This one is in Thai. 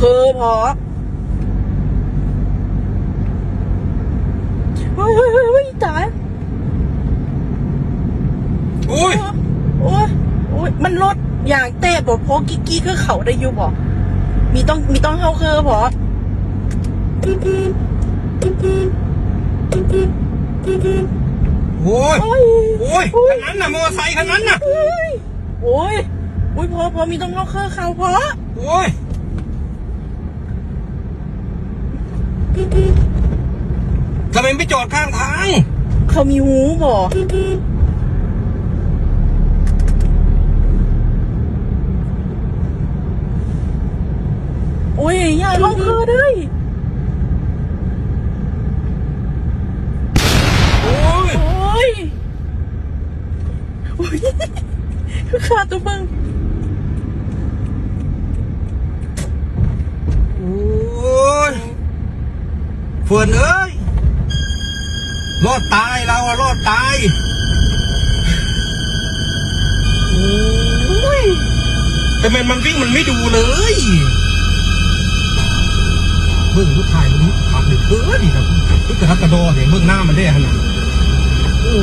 คือพอเฮ้ยเฮ้ยเฮ้ยเฮ้ยตายอุ้ยโอ้ยโอ้ยมันรถอย่างเตะบอกพอกิ๊กกี้คือเขาได้อยู่บอกมีต้องมีต้องเข้าคือพอโอ้ยโอ้ยโอ้ยคันนั้นน่ะมอเตอร์ไซค์คันนั้นน่ะโอ้ยโอ้ยโอ้ยพอพอมีต้องเข้าคือเขาพอโอ้ย ทำไมไม่จอดข้างทาง เขามีหูบอกโอ้ยอย่าลงคือด้วยโอ้ย โอ้ยโอ้ยคือขาดตัวมึง โอ้ย เฟิร์นเอ้ย รอดตายเราอะรอดตาย โอ้ยแต่มันมันวิ่งมันไม่ดูเลยเบิ้งลูกชายมันขับเดือดเกินนี่ครับลูกกระทักกระโดดเนี่ยเบิ้งหน้ามันได้ขนาดโอ้